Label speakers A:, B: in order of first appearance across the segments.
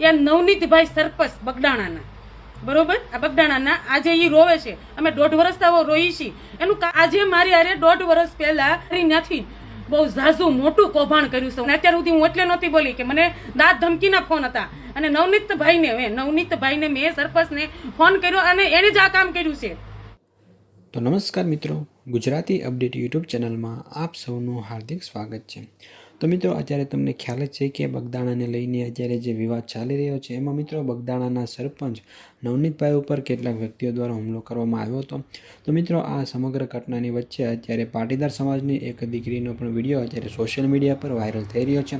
A: એ નવનીતભાઈ સરપસ બગડાણાના. બરોબર? આ બગડાણાના આજે એ રોવે છે. અમે દોઢ વર્ષ તાવો રોઈ છીએ. એનું આજે મારી અરે દોઢ વર્ષ પહેલા નથી બહુ ઝાઝું મોટું કૌભાંડ કર્યું છે. અત્યાર સુધી હું એટલે નહોતી બોલી કે મને દાંત ધમકીના ફોન હતા. અને નવનીતભાઈને મેં નવનીતભાઈને મેં સરપંચને ફોન કર્યો અને એણે જ આ કામ કર્યું છે.
B: તો નમસ્કાર મિત્રો. ગુજરાતી અપડેટ યુટ્યુબ ચેનલમાં આપ સૌનું હાર્દિક સ્વાગત છે. તો મિત્રો, અત્યારે તમને ખ્યાલ જ છે કે બગદાણાને લઈને અત્યારે જે વિવાદ ચાલી રહ્યો છે, એમાં મિત્રો બગદાણાના સરપંચ નવનીતભાઈ ઉપર કેટલાક વ્યક્તિઓ દ્વારા હુમલો કરવામાં આવ્યો હતો. તો મિત્રો, આ સમગ્ર ઘટનાની વચ્ચે અત્યારે પાટીદાર સમાજની એક દીકરીનો પણ વીડિયો અત્યારે સોશિયલ મીડિયા પર વાયરલ થઈ રહ્યો છે.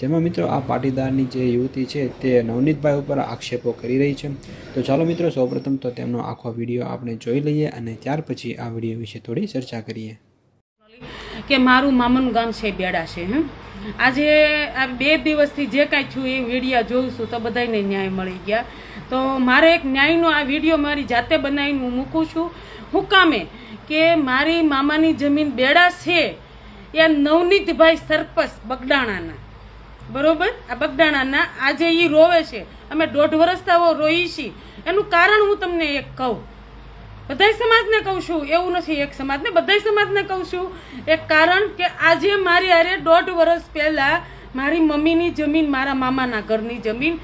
B: જેમાં મિત્રો, આ પાટીદારની જે યુવતી છે, તે નવનીતભાઈ ઉપર આક્ષેપો કરી રહી છે. તો ચાલો મિત્રો, સૌપ્રથમ તો તેમનો આખો વીડિયો આપણે જોઈ લઈએ અને ત્યાર પછી આ વીડિયો વિશે થોડી ચર્ચા કરીએ.
A: કે મારું મામાનું ગામ છે બેડા છે, હમ. આજે આ બે દિવસથી જે કાંઈ થયું એ વિડીયા જોઉં છું તો બધાને ન્યાય મળી ગયા. તો મારે એક ન્યાયનો આ વીડિયો મારી જાતે બનાવીને હું મૂકું છું. હું કામે કે મારી મામાની જમીન બેડા છે, એ નવનીતભાઈ સરપસ બગડાણાના બરોબર? આ બગડાણાના આજે એ રોવે છે. અમે દોઢ વર્ષ રોઈ છીએ એનું કારણ હું તમને એક કહું. બધાય સમાજને કહું છું, એવું નથી એક સમાજને, બધાય સમાજને કહું છું, એક કારણ કે આજે મારી હારે દોઢ વર્ષ પહેલા મારી મમ્મીની જમીન મારા મામાના ઘરની જમીન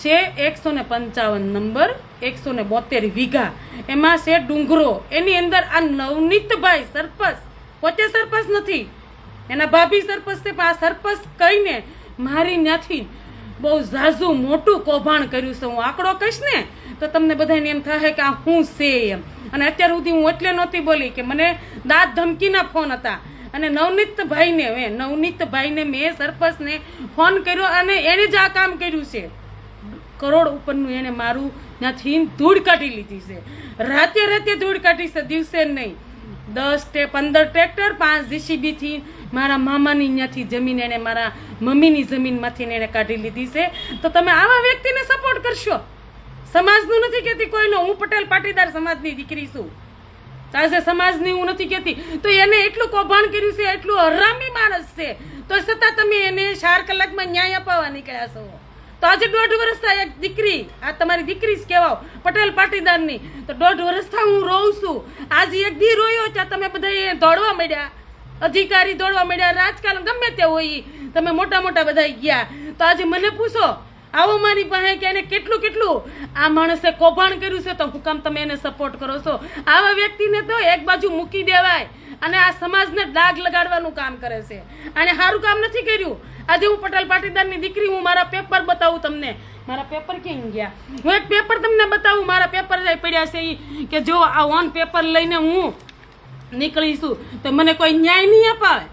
A: છે એકસો પંચાવન નંબર, એકસો ને બોતેર વીઘા. એમાં છે ડુંગરો. એની અંદર આ નવનીતભાઈ સરપંચ, પોતે સરપંચ નથી. એના ભાભી સરપંચ છે, પણ આ સરપંચ કહીને મારી ત્યાંથી બહુ ઝાઝું મોટું કૌભાંડ કર્યું છે. હું આંકડો કહીશ ને, તો તમને બધાને એમ થાય કે આ હું છે એમ. અને અત્યાર સુધી હું એટલે નહોતી બોલી કે મને દાંત ધમકીના ફોન હતા. અને નવનીતભાઈને મેં નવનીતભાઈને મેં સરપંચને ફોન કર્યો અને એણે જ આ કામ કર્યું છે. કરોડ ઉપરનું એને મારું ત્યાંથી ધૂળ કાઢી લીધી છે. રાતે રાતે ધૂળ કાઢી છે, દિવસે નહીં. દસ ટે પંદર ટ્રેક્ટર, પાંચ જીસીબીથી મારા મામાની ત્યાંથી જમીન એને મારા મમ્મીની જમીનમાંથી એને કાઢી લીધી છે. તો તમે આવા વ્યક્તિને સપોર્ટ કરશો. સમાજનું નથી કહેતી કોઈનો. હું પટેલ પાટીદાર સમાજની દીકરી છું. આજે સમાજની હું નથી કહેતી. તો એને એટલું કૌભાંડ કર્યું છે, એટલું હરામી માણસ છે. તો છતાં તમે એને ચાર કલાકમાં ન્યાય અપાવવા નીકળ્યા છો. તો આજે દોઢ વર્ષ થાય એક દીકરી. આ તમારી દીકરી જ કહેવાઓ, પટેલ પાટીદારની. તો દોઢ વર્ષ થાય હું રોઉં છું. આજે એક દી રોયો ત્યાં તમે બધા દોડવા મળ્યા અધિકારી દોડવા મળ્યા, રાજકારણ ગમે તે હોય તમે મોટા મોટા બધા ગયા. તો આજે મને પૂછો, આવો મારી પાસે કે એને કેટલું કેટલું? આ માણસે કૌભાંડ કર્યું છે, તો હું કામ તમે એને સપોર્ટ કરો છો? આવા વ્યક્તિને તો એક બાજુ મૂકી દેવાય અને આ સમાજને ડાઘ લગાડવાનું કામ કરે છે. અને સારું કામ નથી કર્યું? આજે હું પટેલ પાટીદારની દીકરી, હું મારા પેપર બતાવું તમને. મારા પેપર ક્યાં ગયા? હું એક પેપર તમને બતાવું, મારા પેપર પડ્યા છે કે જો આ ઓન પેપર લઈને હું નીકળીશું. તો મને કોઈ ન્યાય નહીં અપાવે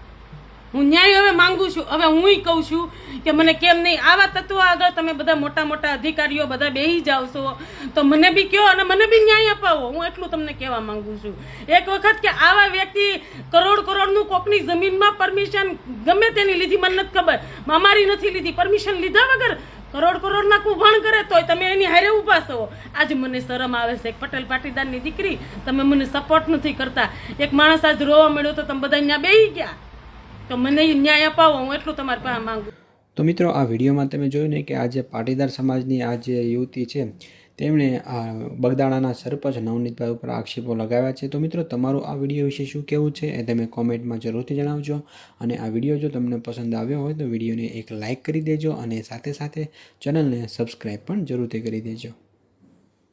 A: હું ન્યાય હવે માંગુ છું. હવે હું કહું છું કે મને કેમ નહીં? આવા તત્વો આગળ તમે બધા મોટા મોટા અધિકારીઓ બધા બેહી જાઓ છો. તો મને બી કહો અને મને બી ન્યાય અપાવો. હું એટલું તમને કહેવા માંગુ છું. એક વખત કે આવા વ્યક્તિ કરોડ કરોડનું કોકની જમીનમાં પરમિશન ગમે તેની લીધી, મને નથી ખબર. અમારી નથી લીધી. પરમિશન લીધા વગર કરોડ કરોડના કુભાણ કરે તોય તમે એની હારે ઊભા છો. આજે મને શરમ આવે છે. એક પટેલ પાટીદારની દીકરી, તમે મને સપોર્ટ નથી કરતા. એક માણસ આજ રોવા મળ્યો તો તમે બધા ત્યાં બેહી ગયા. તો મને ન્યાય અપાવો, હું એટલું તમારી પાસે માંગુ
B: તો મિત્રો, આ વિડીયોમાં તમે જોયું ને કે આજે પાટીદાર સમાજની આ જે યુવતી છે તેમણે આ બગદાણાના સરપંચ નવનીતભાઈ ઉપર આક્ષેપો લગાવ્યા છે. તો મિત્રો, તમારું આ વીડિયો વિશે શું કહેવું છે એ તમે કોમેન્ટમાં જરૂરથી જણાવજો અને આ વીડિયો જો તમને પસંદ આવ્યો હોય તો વિડીયોને એક લાઇક કરી દેજો અને સાથે સાથે ચેનલને સબસ્ક્રાઈબ પણ જરૂરથી કરી દેજો.